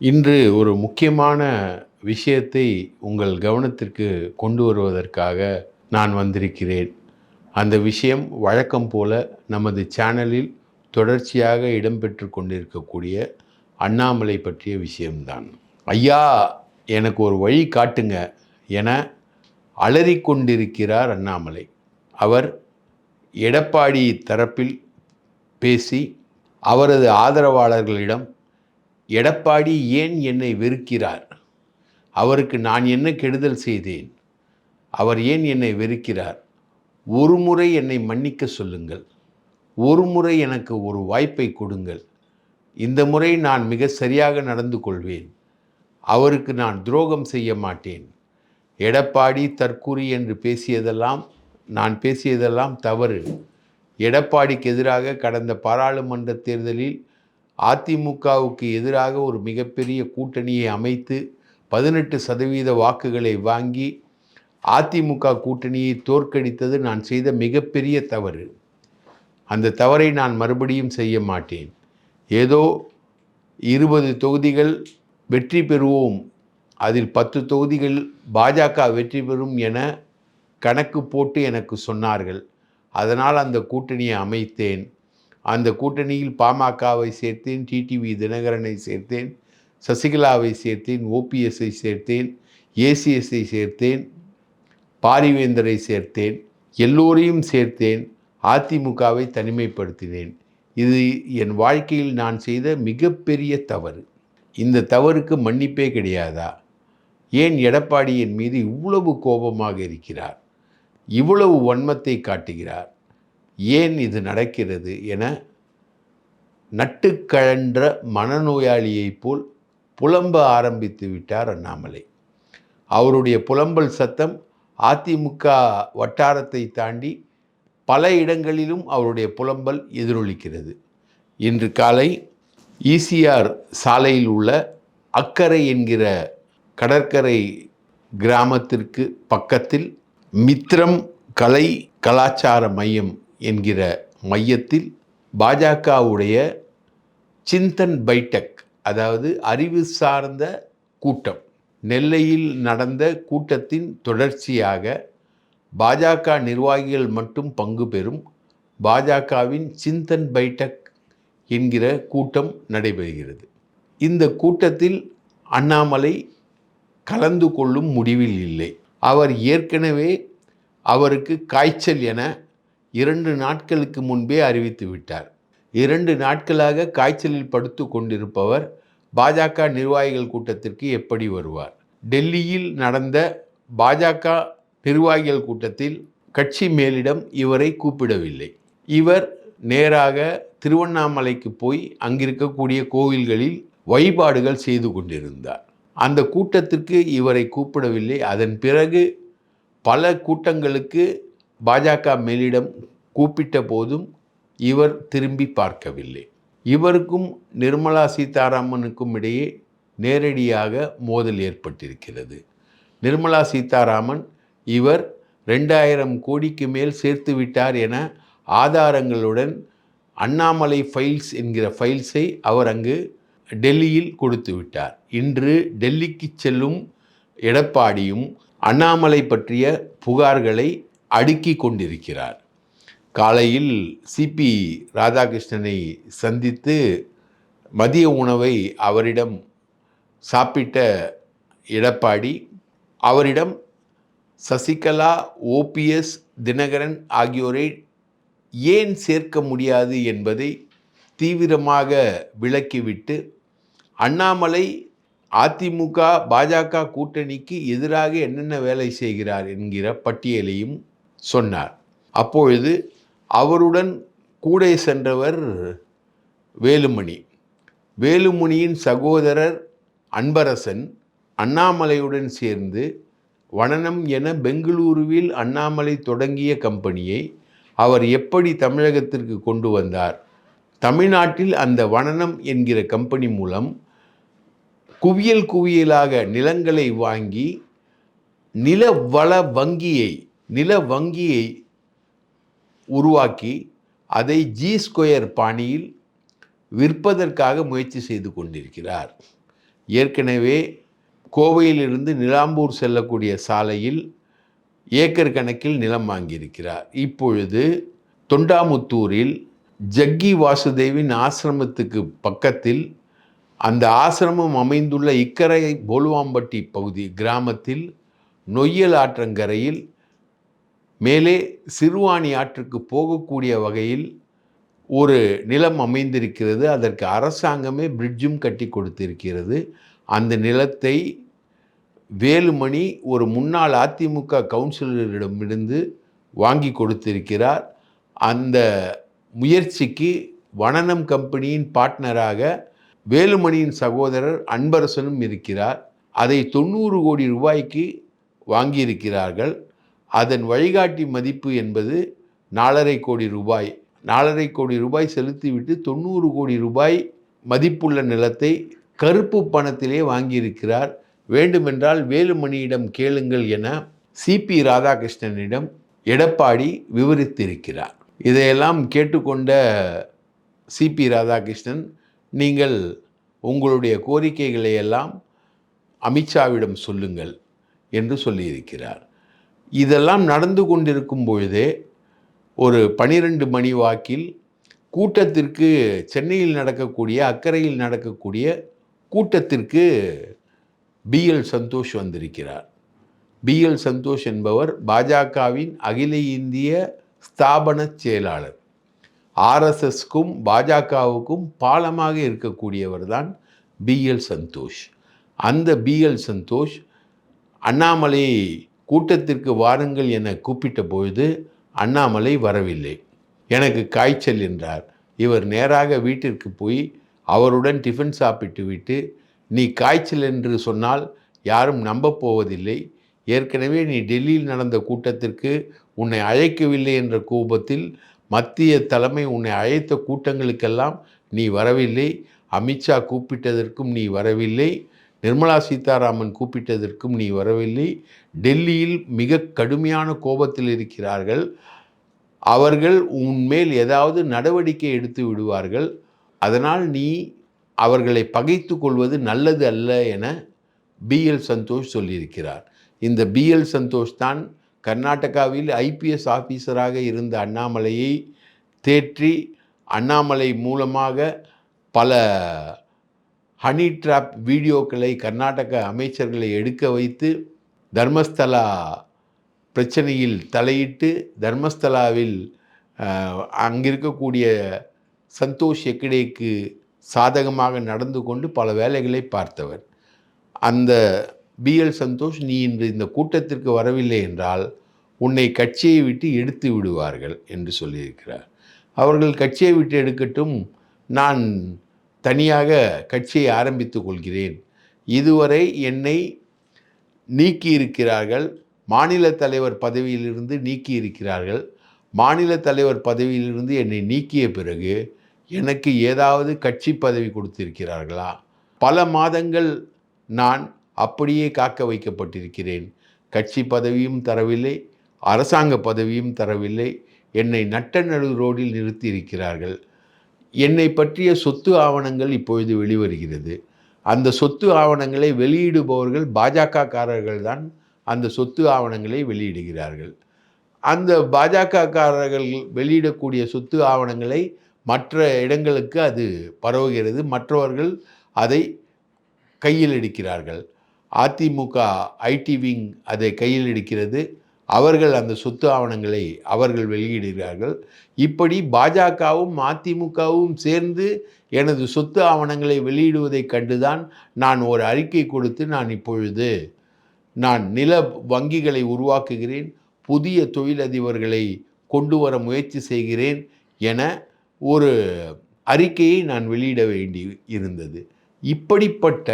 இன்று ஒரு முக்கியமான விஷயத்தை உங்கள் கவனத்திற்கு கொண்டு வருவதற்காக நான் வந்திருக்கிறேன். அந்த விஷயம் வழக்கம் போல நமது சேனலில் தொடர்ச்சியாக இடம்பெற்று கொண்டிருக்கக்கூடிய அண்ணாமலை பற்றிய விஷயம்தான். ஐயா எனக்கு ஒரு வழி காட்டுங்க என அலறிக்கொண்டிருக்கிறார் அண்ணாமலை. அவர் எடப்பாடி தரப்பில் பேசி அவரது ஆதரவாளர்களிடம் எடப்பாடி ஏன் என்னை வெறுக்கிறார்? அவருக்கு நான் என்ன கெடுதல் செய்தேன்? அவர் ஏன் என்னை வெறுக்கிறார்? ஒரு முறை என்னை மன்னிக்க சொல்லுங்கள். ஒரு முறை எனக்கு ஒரு வாய்ப்பை கொடுங்கள். இந்த முறை நான் மிக சரியாக நடந்து கொள்வேன். அவருக்கு நான் துரோகம் செய்ய மாட்டேன். எடப்பாடி தற்கூறி என்று பேசியதெல்லாம் நான் பேசியதெல்லாம் தவறு. எடப்பாடிக்கு எதிராக கடந்த பாராளுமன்ற தேர்தலில் அதிமுகவுக்கு எதிராக ஒரு மிகப்பெரிய கூட்டணியை அமைத்து பதினெட்டு சதவீத வாக்குகளை வாங்கி அதிமுக கூட்டணியை தோற்கடித்தது நான் செய்த மிகப்பெரிய தவறு. அந்த தவறை நான் மறுபடியும் செய்ய மாட்டேன். ஏதோ இருபது தொகுதிகள் வெற்றி பெறுவோம். அதில் பத்து தொகுதிகள் பாஜக வெற்றி பெறும் என கணக்கு போட்டு எனக்கு சொன்னார்கள். அதனால் அந்த கூட்டணியை அமைத்தேன். அந்த கூட்டணியில் பாமகவை சேர்த்தேன் டிடிவி தினகரனை சேர்த்தேன் சசிகலாவை சேர்த்தேன் ஓபிஎஸ்ஐ சேர்த்தேன் ஏசிஎஸ்ஐ சேர்த்தேன் பாரிவேந்தரை சேர்த்தேன் எல்லோரையும் சேர்த்தேன் அதிமுகவை தனிமைப்படுத்தினேன். இது என் வாழ்க்கையில் நான் செய்த மிகப்பெரிய தவறு. இந்த தவறுக்கு மன்னிப்பே கிடையாதா? ஏன் எடப்பாடி என் மீது இவ்வளவு கோபமாக இருக்கிறார்? இவ்வளவு வன்மத்தை காட்டுகிறார்? ஏன் இது நடக்கிறது என நட்டுக்கழன்ற மனநோயாளியைப் போல் புலம்ப ஆரம்பித்து விட்டார் அண்ணாமலை. அவருடைய புலம்பல் சத்தம் அதிமுக வட்டாரத்தை தாண்டி பல இடங்களிலும் அவருடைய புலம்பல் எதிரொலிக்கிறது. இன்று காலை ஈசிஆர் சாலையில் உள்ள அக்கரை என்கிற கடற்கரை கிராமத்திற்கு பக்கத்தில் மித்ரம் கலை கலாச்சார மையம் என்கிற மையத்தில் பாஜகவுடைய சிந்தன் பைடெக் அதாவது அறிவு சார்ந்த கூட்டம் நெல்லையில் நடந்த கூட்டத்தின் தொடர்ச்சியாக பாஜக நிர்வாகிகள் மட்டும் பங்கு பெறும் பாஜகவின் சிந்தன் பைடெக் என்கிற கூட்டம் நடைபெறுகிறது. இந்த கூட்டத்தில் அண்ணாமலை கலந்து கொள்ளும் முடிவில் இல்லை. அவர் ஏற்கனவே அவருக்கு காய்ச்சல் என இரண்டு நாட்களுக்கு முன்பே அறிவித்து விட்டார். இரண்டு நாட்களாக காய்ச்சலில் படுத்து கொண்டிருப்பவர் பாஜக நிர்வாகிகள் கூட்டத்திற்கு எப்படி வருவார்? டெல்லியில் நடந்த பாஜக நிர்வாகிகள் கூட்டத்தில் கட்சி மேலிடம் இவரை கூப்பிடவில்லை. இவர் நேராக திருவண்ணாமலைக்கு போய் அங்கிருக்கக்கூடிய கோவில்களில் வழிபாடுகள் செய்து கொண்டிருந்தார். அந்த கூட்டத்திற்கு இவரை கூப்பிடவில்லை. அதன் பிறகு பல கூட்டங்களுக்கு பாஜக மேலிடம் கூப்பிட்ட போதும் இவர் திரும்பி பார்க்கவில்லை. இவருக்கும் நிர்மலா சீதாராமனுக்கும் இடையே நேரடியாக மோதல் ஏற்பட்டிருக்கிறது. நிர்மலா சீதாராமன் இவர் ரெண்டாயிரம் கோடிக்கு மேல் சேர்த்து விட்டார் என ஆதாரங்களுடன் அண்ணாமலை ஃபைல்ஸ் என்கிற ஃபைல்ஸை அவர் அங்கு டெல்லியில் கொடுத்து விட்டார். இன்று டெல்லிக்கு செல்லும் எடப்பாடியும் அண்ணாமலை பற்றிய புகார்களை அடுக்கி கொண்டிருக்கிறார் காலையில் சிபி ராதாகிருஷ்ணனை சந்தித்து மதிய உணவை அவரிடம் சாப்பிட்ட எடப்பாடி அவரிடம் சசிகலா ஓபிஎஸ் தினகரன் ஆகியோரை ஏன் சேர்க்க முடியாது என்பதை தீவிரமாக விளக்கிவிட்டு அண்ணாமலை அதிமுக பாஜக கூட்டணிக்கு எதிராக என்னென்ன வேலை செய்கிறார் என்கிற பட்டியலையும் சொன்னார். அப்பொழுது அவருடன் கூட சென்றவர் வேலுமணி. வேலுமணியின் சகோதரர் அன்பரசன் அண்ணாமலையுடன் சேர்ந்து வனனம் என பெங்களூருவில் அண்ணாமலை தொடங்கிய கம்பெனியை அவர் எப்படி தமிழகத்திற்கு கொண்டு வந்தார்? தமிழ்நாட்டில் அந்த வனனம் என்கிற கம்பெனி மூலம் குவியல் குவியலாக நிலங்களை வாங்கி நில வள வங்கியை நில வங்கியை உருவாக்கி அதை ஜி ஸ்கொயர் பாணியில் விற்பதற்காக முயற்சி செய்து கொண்டிருக்கிறார். ஏற்கனவே கோவையிலிருந்து நிலாம்பூர் செல்லக்கூடிய சாலையில் ஏக்கர் கணக்கில் நிலம் வாங்கியிருக்கிறார். இப்பொழுது தொண்டாமுத்தூரில் ஜக்கி வாசுதேவின் ஆசிரமத்துக்கு பக்கத்தில் அந்த ஆசிரமம் அமைந்துள்ள இக்கரை போலுவாம்பட்டி பகுதி கிராமத்தில் நொய்யல் ஆற்றங்கரையில் மேலே சிறுவாணி ஆற்றுக்கு போகக்கூடிய வகையில் ஒரு நிலம் அமைந்திருக்கிறது. அதற்கு அரசாங்கமே பிரிட்ஜும் கட்டி கொடுத்திருக்கிறது. அந்த நிலத்தை வேலுமணி ஒரு முன்னாள் அதிமுக கவுன்சிலரிடமிருந்து வாங்கி கொடுத்திருக்கிறார். அந்த முயற்சிக்கு வனனம் கம்பெனியின் பார்ட்னராக வேலுமணியின் சகோதரர் அன்பரசனும் இருக்கிறார். அதை தொண்ணூறு கோடி ரூபாய்க்கு வாங்கியிருக்கிறார்கள். அதன் வழிகாட்டி மதிப்பு என்பது நாலரை கோடி ரூபாய். நாலரை கோடி ரூபாய் செலுத்திவிட்டு தொண்ணூறு கோடி ரூபாய் மதிப்புள்ள நிலத்தை கருப்பு பணத்திலே வாங்கியிருக்கிறார். வேண்டுமென்றால் வேலுமணியிடம் கேளுங்கள் என சிபி ராதாகிருஷ்ணனிடம் எடப்பாடி விவரித்திருக்கிறார். இதையெல்லாம் கேட்டுக்கொண்ட சிபி ராதாகிருஷ்ணன் நீங்கள் உங்களுடைய கோரிக்கைகளை எல்லாம் அமித்ஷாவிடம் சொல்லுங்கள் என்று சொல்லியிருக்கிறார். இதெல்லாம் நடந்து கொண்டிருக்கும் பொழுதே ஒரு பனிரெண்டு மணி வாக்கில் கூட்டத்திற்கு சென்னையில் நடக்கக்கூடிய அக்கறையில் நடக்கக்கூடிய கூட்டத்திற்கு பிஎல் சந்தோஷ் வந்திருக்கிறார். பிஎல் சந்தோஷ் என்பவர் பாஜகவின் அகில இந்திய ஸ்தாபன செயலாளர். ஆர்எஸ்எஸ்க்கும் பாஜகவுக்கும் பாலமாக இருக்கக்கூடியவர் தான் பிஎல் சந்தோஷ். அந்த பிஎல் சந்தோஷ் அண்ணாமலை கூட்டத்திற்கு வாருங்கள் என கூப்பிட்ட பொழுது அண்ணாமலை வரவில்லை. எனக்கு காய்ச்சல் என்றார். இவர் நேராக வீட்டிற்கு போய் அவருடன் டிஃபன் சாப்பிட்டு விட்டு நீ காய்ச்சல் என்று சொன்னால் யாரும் நம்பப் போவதில்லை. ஏற்கனவே நீ டெல்லியில் நடந்த கூட்டத்திற்கு உன்னை அழைக்கவில்லை என்ற கோபத்தில் மத்திய தலைமை உன்னை அழைத்த கூட்டங்களுக்கெல்லாம் நீ வரவில்லை. அமித்ஷா கூப்பிட்டதற்கும் நீ வரவில்லை. நிர்மலா சீதாராமன் கூப்பிட்டதற்கும் நீ வரவில்லை. டெல்லியில் மிக கடுமையான கோபத்தில் இருக்கிறார்கள். அவர்கள் உன்மேல் ஏதாவது நடவடிக்கை எடுத்து விடுவார்கள். அதனால் நீ அவர்களை பகைத்து கொள்வது நல்லது அல்ல என பிஎல் சந்தோஷ் சொல்லியிருக்கிறார். இந்த பிஎல் சந்தோஷ் தான் கர்நாடகாவில் ஐபிஎஸ் ஆஃபீஸராக இருந்த அண்ணாமலையை தேற்றி அண்ணாமலை மூலமாக பல ஹனி ட்ராப் வீடியோக்களை கர்நாடக அமைச்சர்களை எடுக்க வைத்து தர்மஸ்தலா பிரச்சனையில் தலையிட்டு தர்மஸ்தலாவில் அங்கிருக்கக்கூடிய சந்தோஷ் எக்கடேக்கு சாதகமாக நடந்து கொண்டு பல வேலைகளை பார்த்தவர். அந்த பிஎல் சந்தோஷ் நீ இன்று இந்த கூட்டத்திற்கு வரவில்லை என்றால் உன்னை கட்சியை விட்டு எடுத்து விடுவார்கள் என்று சொல்லியிருக்கிறார். அவர்கள் கட்சியை விட்டு எடுக்கட்டும் நான் தனியாக கட்சியை ஆரம்பித்து கொள்கிறேன். இதுவரை என்னை நீக்கி இருக்கிறார்கள் மாநில தலைவர் பதவியிலிருந்து நீக்கி இருக்கிறார்கள் மாநில தலைவர் பதவியிலிருந்து என்னை நீக்கிய பிறகு எனக்கு ஏதாவது கட்சி பதவி கொடுத்திருக்கிறார்களா? பல மாதங்கள் நான் அப்படியே காக்க வைக்கப்பட்டிருக்கிறேன். கட்சி பதவியும் தரவில்லை அரசாங்க பதவியும் தரவில்லை. என்னை நட்ட நடு ரோடில் நிறுத்தி இருக்கிறார்கள் என்னை பற்றிய சொத்து ஆவணங்கள் இப்பொழுது வெளிவருகிறது. அந்த சொத்து ஆவணங்களை வெளியிடுபவர்கள் பாஜக காரர்கள் தான் அந்த சொத்து ஆவணங்களை வெளியிடுகிறார்கள். அந்த பாஜகக்காரர்கள் வெளியிடக்கூடிய சொத்து ஆவணங்களை மற்ற இடங்களுக்கு அது பரவுகிறது. மற்றவர்கள் அதை கையில் எடுக்கிறார்கள். அதிமுக ஐடி விங் அதை கையில் எடுக்கிறது. அவர்கள் அந்த சொத்து ஆவணங்களை அவர்கள் வெளியிடுகிறார்கள். இப்படி பாஜகவும் அதிமுகவும் சேர்ந்து எனது சொத்து ஆவணங்களை வெளியிடுவதை கண்டுதான் நான் ஒரு அறிக்கை கொடுத்து நான் இப்பொழுது நான் நில வங்கிகளை உருவாக்குகிறேன் புதிய தொழிலதிபர்களை கொண்டு வர முயற்சி செய்கிறேன் என ஒரு அறிக்கையை நான் வெளியிட வேண்டி இருந்தது. இப்படிப்பட்ட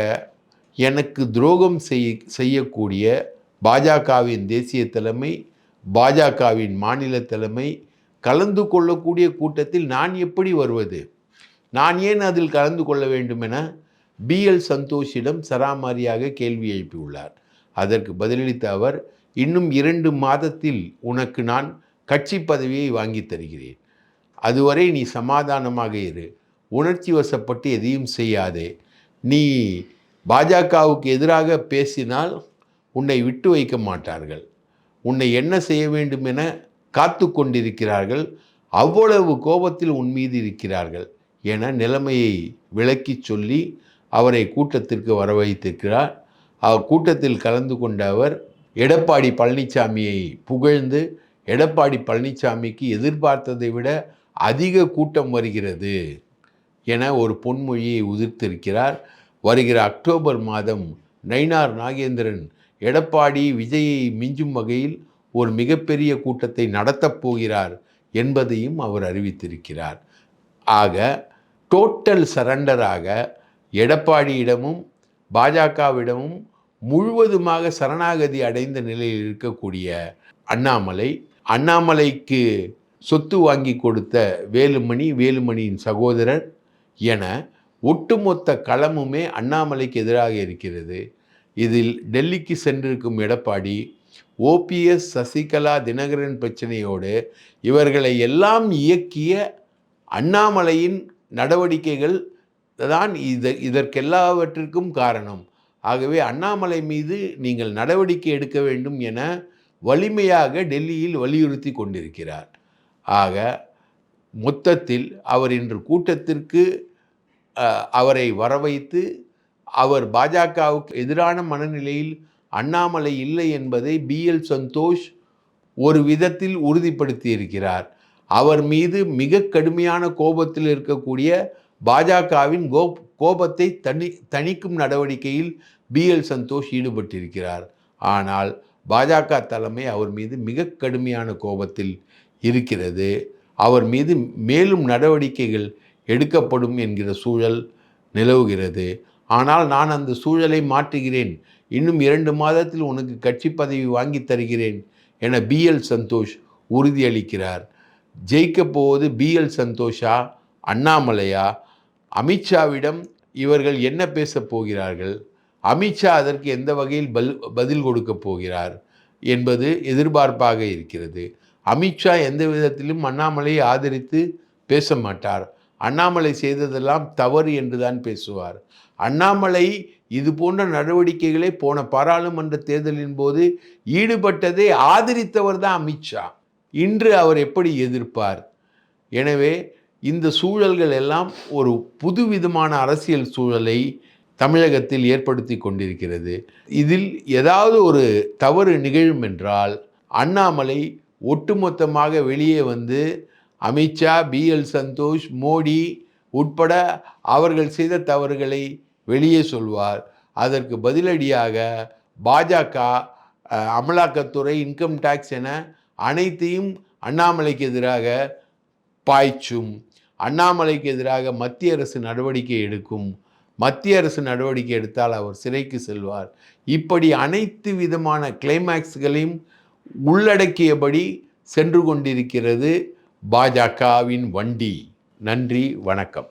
எனக்கு துரோகம் செய் செய்யக்கூடிய பாஜகவின் தேசிய தலைமை பாஜகவின் மாநில தலைமை கலந்து கொள்ளக்கூடிய கூட்டத்தில் நான் எப்படி வருவது? நான் ஏன் அதில் கலந்து கொள்ள வேண்டும் என பிஎல் சந்தோஷிடம் சராமாரியாக கேள்வி எழுப்பியுள்ளார். அதற்கு பதிலளித்த அவர் இன்னும் இரண்டு மாதத்தில் உனக்கு நான் கட்சி பதவியை வாங்கி தருகிறேன். அதுவரை நீ சமாதானமாக இரு. உணர்ச்சி வசப்பட்டு எதையும் செய்யாதே. நீ பாஜகவுக்கு எதிராக பேசினால் உன்னை விட்டு வைக்க மாட்டார்கள். உன்னை என்ன செய்ய வேண்டும் என காத்து கொண்டிருக்கிறார்கள். அவ்வளவு கோபத்தில் உன் மீது இருக்கிறார்கள் என நிலைமையை விளக்கி சொல்லி அவரை கூட்டத்திற்கு வர வைத்திருக்கிறார் அவர் கூட்டத்தில் கலந்து கொண்ட அவர் எடப்பாடி பழனிசாமியை புகழ்ந்து எடப்பாடி பழனிசாமிக்கு எதிர்பார்த்ததை விட அதிக கூட்டம் வருகிறது என ஒரு பொன்மொழியை உதிர்த்திருக்கிறார். வருகிற அக்டோபர் மாதம் நயினார் நாகேந்திரன் எடப்பாடி விஜயை மிஞ்சும் வகையில் ஒரு மிகப்பெரிய கூட்டத்தை நடத்தப் போகிறார் என்பதையும் அவர் அறிவித்திருக்கிறார். ஆக டோட்டல் சரண்டராக எடப்பாடியிடமும் பாஜகவிடமும் முழுவதுமாக சரணாகதி அடைந்த நிலையில் இருக்கக்கூடிய அண்ணாமலை அண்ணாமலைக்கு சொத்து வாங்கி கொடுத்த வேலுமணி வேலுமணியின் சகோதரர் என ஒட்டுமொத்த களமுமே அண்ணாமலைக்கு எதிராக இருக்கிறது. இதில் டெல்லிக்கு சென்றிருக்கும் எடப்பாடி ஓபிஎஸ் சசிகலா தினகரன் பிரச்சனையோடு இவர்களை எல்லாம் இயக்கிய அண்ணாமலையின் நடவடிக்கைகள் தான் இது இதற்கெல்லாவற்றிற்கும் காரணம். ஆகவே அண்ணாமலை மீது நீங்கள் நடவடிக்கை எடுக்க வேண்டும் என வலிமையாக டெல்லியில் வலியுறுத்தி கொண்டிருக்கிறார். ஆக மொத்தத்தில் அவர் இன்று கூட்டத்திற்கு அவரை வரவைத்து அவர் பாஜகவுக்கு எதிரான மனநிலையில் அண்ணாமலை இல்லை என்பதை பி எல் சந்தோஷ் ஒரு விதத்தில் உறுதிப்படுத்தி இருக்கிறார் அவர் மீது மிக கடுமையான கோபத்தில் இருக்கக்கூடிய பாஜகவின் கோ கோபத்தை தனி தணிக்கும் நடவடிக்கையில் பி எல் சந்தோஷ் ஈடுபட்டிருக்கிறார். ஆனால் பாஜக தலைமை அவர் மீது மிக கடுமையான கோபத்தில் இருக்கிறது. அவர் மீது மேலும் நடவடிக்கைகள் எடுக்கப்படும் என்கிற சூழல் நிலவுகிறது. ஆனால் நான் அந்த சூழலை மாற்றுகிறேன். இன்னும் இரண்டு மாதத்தில் உனக்கு கட்சி பதவி வாங்கி தருகிறேன் என பி எல் சந்தோஷ் உறுதியளிக்கிறார். ஜெயிக்கப் போவது பி எல் சந்தோஷா அண்ணாமலையா? அமித்ஷாவிடம் இவர்கள் என்ன பேசப் போகிறார்கள்? அமித்ஷா அதற்கு எந்த வகையில் பல் பதில் கொடுக்கப் போகிறார் என்பது எதிர்பார்ப்பாக இருக்கிறது. அமித்ஷா எந்த விதத்திலும் அண்ணாமலையை ஆதரித்து பேச மாட்டார். அண்ணாமலை செய்ததெல்லாம் தவறு என்று தான் பேசுவார். அண்ணாமலை இது போன்ற நடவடிக்கைகளை போன பாராளுமன்ற தேர்தலின் போது ஈடுபட்டதை ஆதரித்தவர் தான் அமித்ஷா இன்று அவர் எப்படி எதிர்ப்பார்? எனவே இந்த சூழல்கள் எல்லாம் ஒரு புதுவிதமான அரசியல் சூழலை தமிழகத்தில் ஏற்படுத்தி கொண்டிருக்கிறது. இதில் ஏதாவது ஒரு தவறு நிகழும் என்றால் அண்ணாமலை ஒட்டுமொத்தமாக வெளியே வந்து அமித்ஷா பி எல் சந்தோஷ் மோடி உட்பட அவர்கள் செய்த தவறுகளை வெளியே சொல்வார். அதற்கு பதிலடியாக பாஜக அமலாக்கத்துறை இன்கம் டேக்ஸ் என அனைத்தையும் அண்ணாமலைக்கு எதிராக பாய்ச்சும். அண்ணாமலைக்கு எதிராக மத்திய அரசு நடவடிக்கை எடுக்கும். மத்திய அரசு நடவடிக்கை எடுத்தால் அவர் சிறைக்கு செல்வார். இப்படி அனைத்து விதமான கிளைமேக்ஸ்களையும் உள்ளடக்கியபடி சென்று கொண்டிருக்கிறது பாஜகவின் வண்டி. நன்றி வணக்கம்.